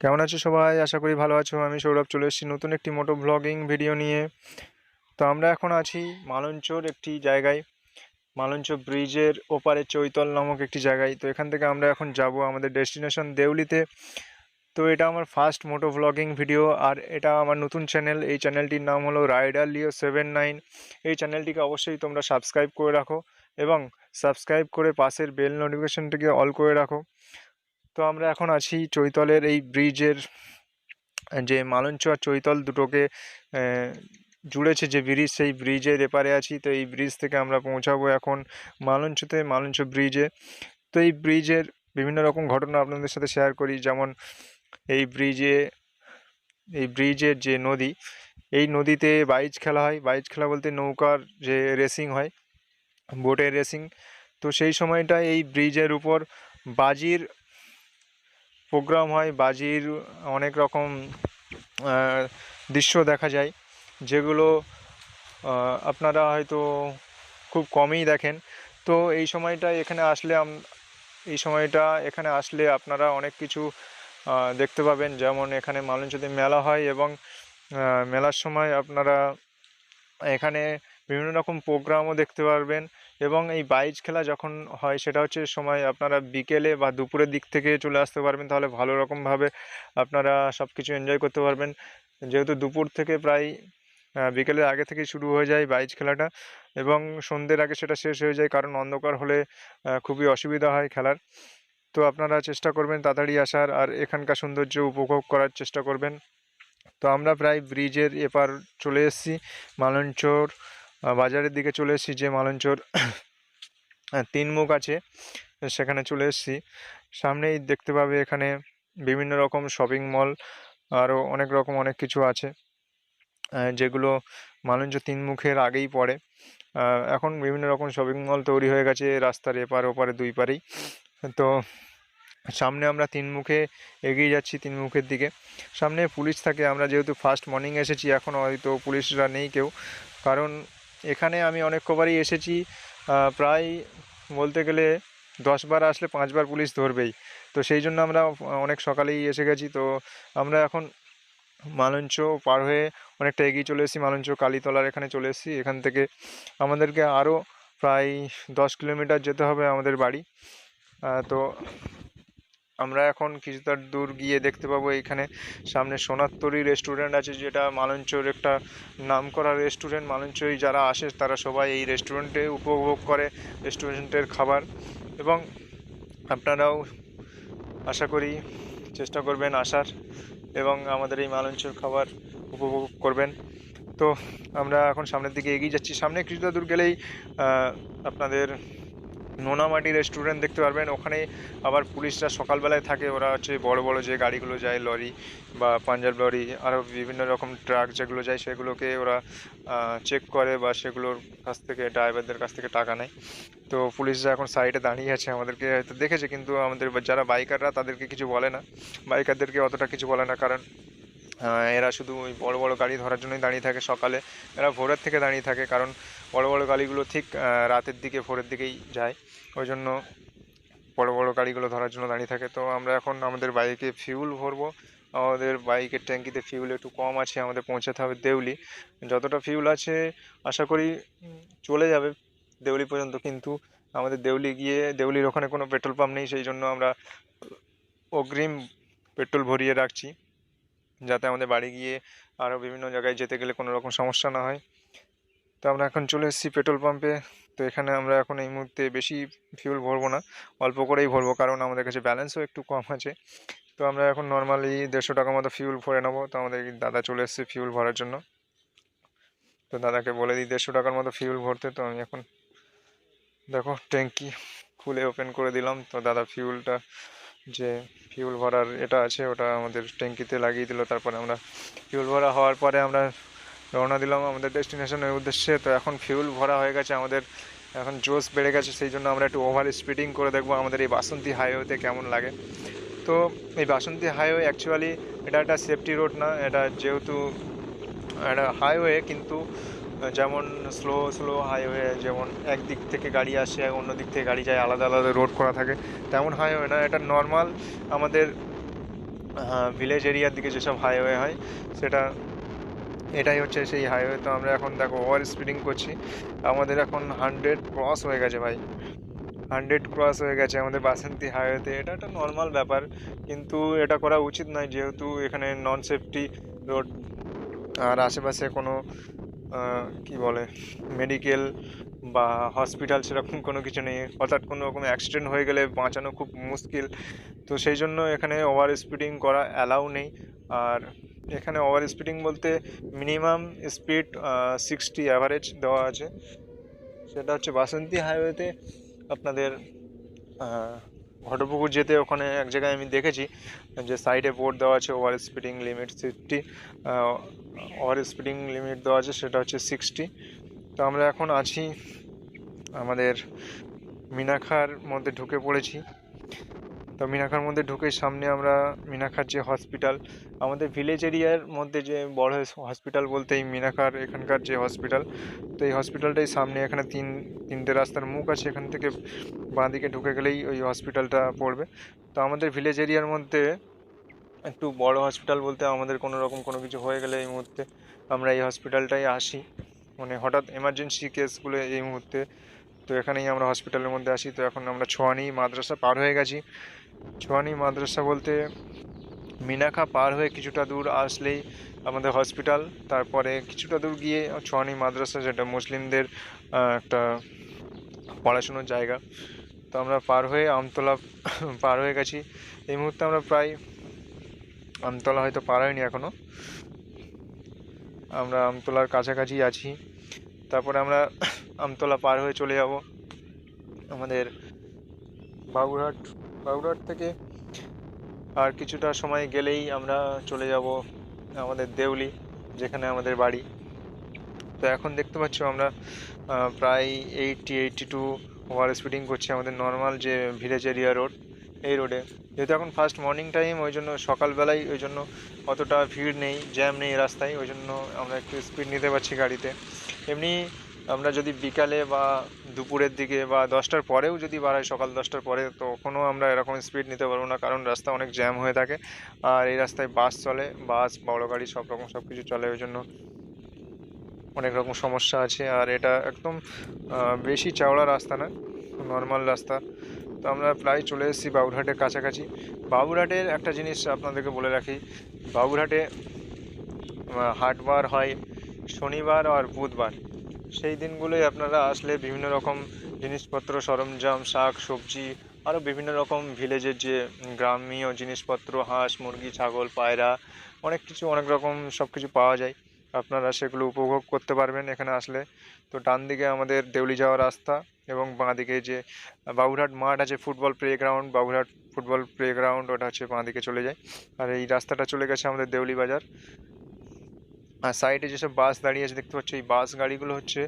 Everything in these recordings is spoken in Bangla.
কেমন আছো সবাই? আশা করি ভালো আছো। আমি সৌরভ চলে এসেছি নতুন একটি মোটো ব্লগিং ভিডিও নিয়ে। তো আমরা এখন আছি মালঞ্চর একটি জায়গায়। মালঞ্চ ব্রিজের ওপারে চৈতল নামক একটি জায়গায়। তো এখান থেকে আমরা এখন যাব আমাদের ডেস্টিনেশন দেউলিতে। তো এটা আমার ফার্স্ট মোটো ব্লগিং ভিডিও আর এটা আমার নতুন চ্যানেল এই চ্যানেলটির নাম হলো রাইডার লিও সেভেন নাইন এই চ্যানেলটিকে অবশ্যই তোমরা সাবস্ক্রাইব করে রাখো এবং সাবস্ক্রাইব করে পাশের বেল নোটিফিকেশনটিকে অল করে রাখো। তো আমরা এখন আছি চৈতলের এই ব্রিজের যে মালঞ্চ আর চৈতল দুটোকে জুড়েছে যে ব্রিজ সেই ব্রিজের এপারে আছি। তো এই ব্রিজ থেকে আমরা পৌঁছাবো এখন মালঞ্চতে, মালঞ্চ ব্রিজে তো এই ব্রিজের বিভিন্ন রকম ঘটনা আপনাদের সাথে শেয়ার করি। যেমন এই ব্রিজে এই ব্রিজের যে নদী, এই নদীতে বাইচ খেলা হয়। বাইচ খেলা বলতে নৌকার যে রেসিং হয় বোটের রেসিং তো সেই সময়টা এই ব্রিজের উপর বাজির প্রোগ্রাম হয়, বাজির অনেক রকম দৃশ্য দেখা যায়, যেগুলো আপনারা হয়তো খুব কমই দেখেন। তো এই সময়টা এখানে আসলে এই সময়টা এখানে আসলে আপনারা অনেক কিছু দেখতে পাবেন। যেমন এখানে মালঞ্চতে মেলা হয় এবং মেলার সময় আপনারা এখানে বিভিন্ন রকম প্রোগ্রামও দেখতে পারবেন। এবং এই বাইচ খেলা যখন হয়, সেটা হচ্ছে সময় আপনারা বিকেলে বা দুপুরের দিক থেকে চলে আসতে পারবেন। তাহলে ভালো রকমভাবে আপনারা সব কিছু এনজয় করতে পারবেন। যেহেতু দুপুর থেকে প্রায় বিকেলের আগে থেকেই শুরু হয়ে যায় বাইচ খেলাটা এবং সন্ধ্যের আগে সেটা শেষ হয়ে যায় কারণ অন্ধকার হলে খুবই অসুবিধা হয় খেলার। তো আপনারা চেষ্টা করবেন তাড়াতাড়ি আসার আর এখানকার সৌন্দর্য উপভোগ করার চেষ্টা করবেন। তো আমরা প্রায় ব্রিজের এপার চলে এসেছি, মালঞ্চর বাজারের দিকে চলে এসেছি যে মালঞ্চর তিন মুখ আছে, সেখানে চলে এসেছি। সামনেই দেখতে পাবে এখানে বিভিন্ন রকম শপিং মল আরও অনেক রকম অনেক কিছু আছে যেগুলো মালঞ্চ তিন মুখের আগেই পড়ে। এখন বিভিন্ন রকম শপিং মল তৈরি হয়ে গেছে, রাস্তার এপার ওপারে দুই পারেই। তো সামনে আমরা তিন মুখে এগিয়ে যাচ্ছি, তিন মুখের দিকে। সামনে পুলিশ থাকে, আমরা যেহেতু ফার্স্ট মর্নিং এসেছি, এখন হয়তো পুলিশরা নেই কেউ। কারণ এখানে আমি অনেক কবারই এসেছি। প্রায় বলতে গেলে দশবার আসলে পাঁচবার পুলিশ ধরবেই। তো সেই জন্য আমরা অনেক সকালেই এসে গেছি। তো আমরা এখন মালঞ্চ পার হয়ে অনেকটা এগিয়ে চলে এসেছি। মালঞ্চ কালীতলার এখানে চলে এসেছি। এখান থেকে আমাদেরকে আরও প্রায় দশ কিলোমিটার যেতে হবে আমাদের বাড়ি। তো আমরা এখন কিছুটা দূর গিয়ে দেখতে পাবো এখানে। সামনে সোনারতরী রেস্টুরেন্ট আছে, যেটা মালঞ্চর একটা নামকরা রেস্টুরেন্ট মালঞ্চই যারা আসে, তারা সবাই এই রেস্টুরেন্টে উপভোগ করে রেস্টুরেন্টের খাবার। এবং আপনারাও আশা করি চেষ্টা করবেন আসার এবং আমাদের এই মালঞ্চর খাবার উপভোগ করবেন। তো আমরা এখন সামনের দিকে এগিয়ে যাচ্ছি। সামনে কিছুটা দূর গেলেই আপনাদের নোনামাটি রেস্টুরেন্ট দেখতে পারবেন। ওখানে আবার পুলিশরা সকালবেলায় থাকে। ওরা হচ্ছে বড় বড় যে গাড়িগুলো যায়, লরি বা পাঞ্জাব লরি, আরও বিভিন্ন রকম ট্রাক যেগুলো যায়, সেগুলোকে ওরা চেক করে বা সেগুলোর কাছ থেকে ড্রাইভারদের কাছ থেকে টাকা নেয়। তো পুলিশরা এখন সাইডে দাঁড়িয়ে আছে আমাদেরকে হয়তো দেখেছে, কিন্তু আমাদের যারা বাইকাররা তাদেরকে কিছু বলে না। বাইকারদেরকে অতটা কিছু বলে না, কারণ এরা শুধু ওই বড় বড় গাড়ি ধরার জন্যই দাঁড়িয়ে থাকে সকালে। এরা ভোরের থেকে দাঁড়িয়ে থাকে কারণ বড় বড় গাড়িগুলো ঠিক রাতের দিকে, ভোরের দিকেই যায়। ওই জন্য বড় বড় গাড়িগুলো ধরার জন্য দাঁড়িয়ে থাকে। তো আমরা এখন আমাদের বাইকে ফিউল ভরবো। আমাদের বাইকের ট্যাঙ্কিতে ফিউল একটু কম আছে, আমাদের পৌঁছাতে হবে দেউলি। যতটা ফিউল আছে, আশা করি চলে যাবে দেউলি পর্যন্ত। কিন্তু আমাদের দেউলি গিয়ে, দেউলির ওখানে কোনো পেট্রোল পাম্প নেই, সেই জন্য আমরা অগ্রিম পেট্রোল ভরিয়ে রাখছি। যাতে আমাদের বাড়ি গিয়ে আরও বিভিন্ন জায়গায় যেতে গেলে কোনো রকম সমস্যা না হয়। তো আমরা এখন চলে এসেছি পেট্রোল পাম্পে। তো এখানে আমরা এখন এই মুহূর্তে বেশি ফিউল ভরবো না, অল্প করেই ভরবো কারণ আমাদের কাছে ব্যালেন্সও একটু কম আছে। তো আমরা এখন নর্মালি দেড়শো টাকা মতো ফিউল ভরে নেব। তো আমাদের দাদা চলে এসেছে ফিউল ভরার জন্য। তো দাদাকে বলে দিই দেড়শো টাকার মতো ফিউল ভরতে। তো আমি এখন দেখো ট্যাঙ্কি খুলে ওপেন করে দিলাম। তো দাদা ফিউলটা যে ফিউল ভরার এটা আছে, ওটা আমাদের ট্যাঙ্কিতে লাগিয়ে দিল, তারপরে আমরা ফিউল ভরা হওয়ার পরে আমরা রওনা দিলাম আমাদের ডেস্টিনেশনের উদ্দেশ্যে। তো এখন ফিউল ভরা হয়ে গেছে আমাদের, এখন জোশ বেড়ে গেছে, সেই জন্য আমরা একটু ওভার স্পিডিং করে দেখব আমাদের এই বাসন্তী হাইওয়েতে কেমন লাগে। তো এই বাসন্তী হাইওয়ে অ্যাকচুয়ালি এটা একটা সেফটি রোড না, এটা যেহেতু একটা হাইওয়ে কিন্তু যেমন স্লো স্লো হাইওয়ে যেমন এক দিক থেকে গাড়ি আসে, অন্য দিক থেকে গাড়ি যায়, আলাদা আলাদা রোড করা থাকে। তেমন হাইওয়ে না, এটা নর্মাল আমাদের ভিলেজ এরিয়ার দিকে যেসব হাইওয়ে হয়, সেটা, এটাই হচ্ছে সেই হাইওয়ে তো আমরা এখন দেখো ওভার স্পিডিং করছি। আমাদের এখন হান্ড্রেড ক্রস হয়ে গেছে ভাই। হান্ড্রেড ক্রস হয়ে গেছে আমাদের বাসন্তী হাইওয়েতে এটা একটা নর্মাল ব্যাপার, কিন্তু এটা করা উচিত নয়, যেহেতু এখানে নন সেফটি রোড আর আশেপাশে কোনো কি বলে মেডিকেল বা হসপিটাল সেরকম কোনো কিছু নেই। হঠাৎ কোনো রকম অ্যাক্সিডেন্ট হয়ে গেলে বাঁচানো খুব মুশকিল। তো সেই জন্য এখানে ওভার স্পিডিং করা অ্যালাউ নেই। আর এখানে ওভার স্পিডিং বলতে মিনিমাম স্পিড সিক্সটি অ্যাভারেজ দেওয়া আছে। সেটা হচ্ছে বাসন্তী হাইওয়েতে আপনাদের ঘটপুকুর যেতে ওখানে এক জায়গায় আমি দেখেছি, যে সাইডে বোর্ড দেওয়া আছে over speeding limit sixty over speeding limit দেওয়া আছে, সেটা হচ্ছে সিক্সটি তো আমরা এখন আছি আমাদের মিনাখার মধ্যে ঢুকে পড়েছি। তো মিনাখার মধ্যে ঢুকে সামনে আমরা মিনাখার যে হসপিটাল আমাদের ভিলেজ এরিয়ার মধ্যে যে বড় হসপিটাল বলতে এই মিনাখার এখানকার যে হসপিটাল তো এই হসপিটালটাই সামনে এখানে তিন, তিনটে রাস্তার মুখ আছে, এখান থেকে বাঁ দিকে ঢুকে গেলেই ওই হসপিটালটা পড়বে। তো আমাদের ভিলেজ এরিয়ার মধ্যে একটু বড় হসপিটাল বলতে আমাদের কোনো রকম কোনো কিছু হয়ে গেলে এই মুহূর্তে আমরা এই হসপিটালটাই আসি। মানে হঠাৎ এমার্জেন্সি কেসগুলো এই মুহূর্তে তো এখানেই আমরা হসপিটালের মধ্যে আসি তো এখন আমরা ছোয়ানি মাদ্রাসা পার হয়ে গেছি। ছোয়ানি মাদ্রাসা বলতে মিনাখা পার হয়ে কিছুটা দূর আসলেই আমাদের হসপিটাল তারপরে কিছুটা দূর গিয়ে ছোয়ানি মাদ্রাসা, যেটা মুসলিমদের একটা পড়াশুনোর জায়গা। তো আমরা পার হয়ে আমতলা পার হয়ে গেছি। এই মুহূর্তে আমরা প্রায় আমতলা হয়তো পার হয়নি এখনও আমরা আমতলার কাছাকাছি আছি। তারপরে আমরা আমতলা পার হয়ে চলে যাব। আমাদের বাবুরহাট বাবুরহাট থেকে আর কিছুটা সময় গেলেই আমরা চলে যাব আমাদের দেউলি, যেখানে আমাদের বাড়ি। তো এখন দেখতে পাচ্ছ আমরা প্রায় eighty eighty two over speeding করছি আমাদের নর্মাল যে ভিলেজ এরিয়া রোড এই রোডে যেহেতু এখন ফার্স্ট মর্নিং টাইম ওই জন্য সকালবেলায় ওই জন্য অতটা ভিড় নেই জ্যাম নেই রাস্তায়, ওই জন্য আমরা একটু স্পিড নিতে পারছি গাড়িতে। এমনি আমরা যদি বিকালে বা দুপুরের দিকে বা দশটার পরেও যদি বাড়াই, সকাল দশটার পরে, তখনও আমরা এরকম স্পিড নিতে পারব না। কারণ রাস্তা অনেক জ্যাম হয়ে থাকে। আর এই রাস্তায় বাস চলে। বাস বড় গাড়ি, সব রকম সব কিছু চলে। ওই জন্য অনেক রকম সমস্যা আছে। আর এটা একদম বেশি চাওড়া রাস্তা না নর্মাল রাস্তা। তো আমরা প্রায় চলে এসেছি বাবুরহাটের কাছাকাছি। বাবুরহাটের একটা জিনিস আপনাদেরকে বলে রাখি। বাবুরহাটে হাটবার হয় শনিবার আর বুধবার। সেই দিনগুলোই আপনারা আসলে বিভিন্ন রকম জিনিসপত্র, সরঞ্জাম, শাক, সবজি, আরও বিভিন্ন রকম ভিলেজের যে গ্রামীয় জিনিসপত্র, হাঁস, মুরগি, ছাগল, পায়রা, অনেক কিছু, অনেক রকম সব কিছু পাওয়া যায়। আপনারা সেগুলো উপভোগ করতে পারবেন এখানে আসলে। তো ডান দিকে আমাদের দেউলি যাওয়ার রাস্তা এবং বাঁ দিকে যে বাবুরহাট মাঠ আছে football play ground Baburhat football play ground ওটা হচ্ছে বাঁ দিকে চলে যায়। আর এই রাস্তাটা চলে গেছে আমাদের দেউলি বাজার। আর সাইডে যেসব বাস দাঁড়িয়ে আছে, দেখতে পাচ্ছ এই বাস গাড়িগুলো হচ্ছে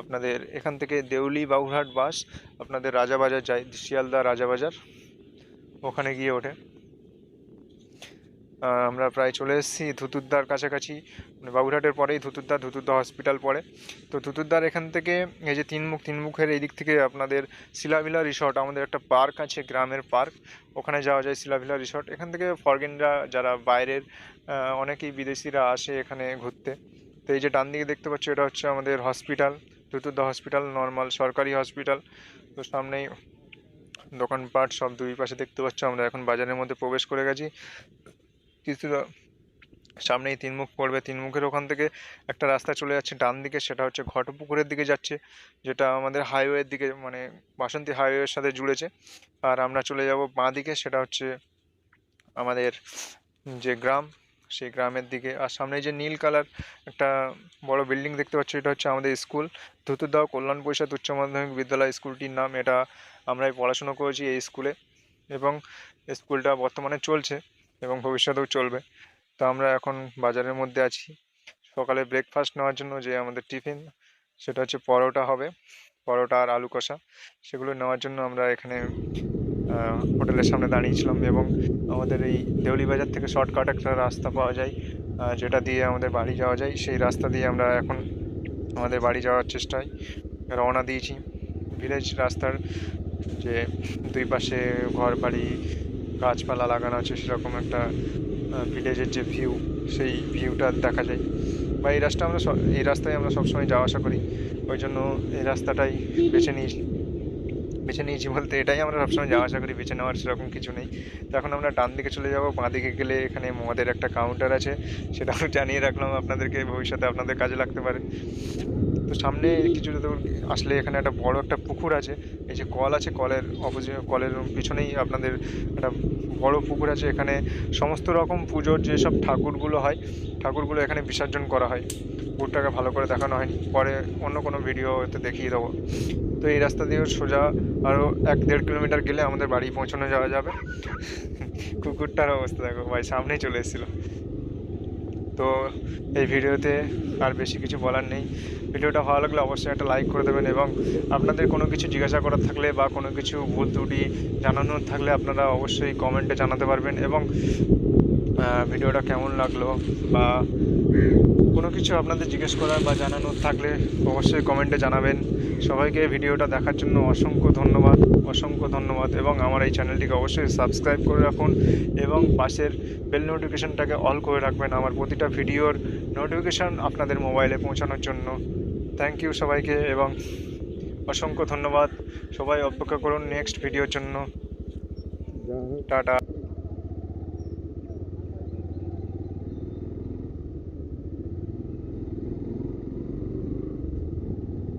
আপনাদের এখান থেকে দেউলি বাবুরহাট বাস, আপনাদের রাজাবাজার যায়, শিয়ালদা রাজাবাজার, ওখানে গিয়ে ওঠে। আমরা প্রায় চলে এসেছি ধুতুরদার কাছাকাছি। মানে বাবুরহাটের পরেই ধুতুরদা ধুতুরদা হসপিটাল পড়ে তো ধুতুরদার এখান থেকে এই যে তিনমুখ, তিনমুখের এই দিক থেকে আপনাদের শিলাভিলা রিসর্ট আমাদের একটা পার্ক আছে, গ্রামের পার্ক ওখানে যাওয়া যায় শিলাভিলা রিসর্ট এখান থেকে ফরগেনরা যারা বাইরের অনেকেই বিদেশিরা আসে এখানে ঘুরতে। তো এই যে ডান দিকে দেখতে পাচ্ছ, এটা হচ্ছে আমাদের হসপিটাল ধুতুরদা হসপিটাল নর্মাল সরকারি হসপিটাল তো সামনেই দোকানপাট, সব দুই পাশে দেখতে পাচ্ছ, আমরা এখন বাজারের মধ্যে প্রবেশ করে গেছি। কিছুটা সামনেই তিনমুখ পড়বে। তিনমুখের ওখান থেকে একটা রাস্তা চলে যাচ্ছে ডান দিকে সেটা হচ্ছে ঘটপুকুরের দিকে যাচ্ছে, যেটা আমাদের হাইওয়ের দিকে মানে বাসন্তী হাইওয়ের সাথে জুড়েছে। আর আমরা চলে যাব বাঁ দিকে সেটা হচ্ছে আমাদের যে গ্রাম, সেই গ্রামের দিকে। আর সামনে যে নীল কালার একটা বড় বিল্ডিং দেখতে পাচ্ছি, এটা হচ্ছে আমাদের স্কুল। ধুতুরদাও কল্যাণ পরিষদ উচ্চ মাধ্যমিক বিদ্যালয় স্কুলটির নাম, এটা আমরাই পড়াশোনা করেছি এই স্কুলে। এবং স্কুলটা বর্তমানে চলছে। এবং ভবিষ্যতেও চলবে। তো আমরা এখন বাজারের মধ্যে আছি। সকালে ব্রেকফাস্ট নেওয়ার জন্য যে আমাদের টিফিন সেটা হচ্ছে পরোটা হবে। পরোটা আর আলু কষা। সেগুলো নেওয়ার জন্য আমরা এখানে হোটেলের সামনে দাঁড়িয়েছিলাম এবং আমাদের এই দেউলি বাজার থেকে শর্টকাট একটা রাস্তা পাওয়া যায় যেটা দিয়ে আমাদের বাড়ি যাওয়া যায়। সেই রাস্তা দিয়ে আমরা এখন আমাদের বাড়ি যাওয়ার চেষ্টায় রওনা দিয়েছি। ভিলেজ রাস্তার যে দুই পাশে ঘর বাড়ি গাছপালা লাগানো আছে, সেরকম একটা ভিলেজের যে ভিউ সেই ভিউটা দেখা যায়। বা এই রাস্তা আমরা এই রাস্তায় আমরা সবসময় যাওয়া আসা করি। ওই জন্য এই রাস্তাটাই বেছে নিয়েছি। বেছে নিয়েছি বলতে এটাই আমরা সবসময় যাওয়া আসা করি, বেছে নেওয়ার সেরকম কিছু নেই। তো এখন আমরা ডান দিকে চলে যাব, বাঁ দিকে গেলে এখানে মদের একটা কাউন্টার আছে, সেটাও জানিয়ে রাখলাম আপনাদেরকে, ভবিষ্যতে আপনাদের কাজে লাগতে পারে। তো সামনে কিছু দূর আসলে এখানে একটা বড় একটা পুকুর আছে। এই যে কল আছে, কলের অপোজিট কলের পিছনেই আপনাদের একটা বড় পুকুর আছে। এখানে সমস্ত রকম পুজোর যেসব ঠাকুরগুলো হয়, ঠাকুরগুলো এখানে বিসর্জন করা হয়। পুকুরটাকে ভালো করে দেখানো হয়নি। পরে অন্য কোনো ভিডিওতে দেখিয়ে দেবো। তো এই রাস্তা দিয়ে সোজা আরও এক দেড় কিলোমিটার গেলে আমাদের বাড়ি পৌঁছানো যাওয়া যাবে। কুকুরটার অবস্থা দেখো, ভাই সামনেই চলে এসেছিল। তো এই ভিডিওতে আর বেশি কিছু বলার নেই। ভিডিওটা ভালো লাগলে অবশ্যই একটা লাইক করে দেবেন এবং আপনাদের কোনো কিছু জিজ্ঞাসা করার থাকলে বা কোনো কিছু ভুল ত্রুটি জানানোর থাকলে আপনারা অবশ্যই কমেন্টে জানাতে পারবেন এবং ভিডিওটা কেমন লাগল বা কোনো কিছু আপনাদের জিজ্ঞেস করার বা জানানোর থাকলে অবশ্যই কমেন্টে জানাবেন। সবাইকে ভিডিওটা দেখার জন্য অসংখ্য ধন্যবাদ অসংখ্য ধন্যবাদ এবং আমার এই চ্যানেলটিকে অবশ্যই সাবস্ক্রাইব করে রাখুন এবং পাশের বেল নোটিফিকেশনটাকে অল করে রাখবেন আমার প্রতিটা ভিডিওর নোটিফিকেশন আপনাদের মোবাইলে পৌঁছানোর জন্য। থ্যাংক ইউ সবাইকে এবং অসংখ্য ধন্যবাদ। সবাই অপেক্ষা করুন নেক্সট ভিডিওর জন্য। টাটা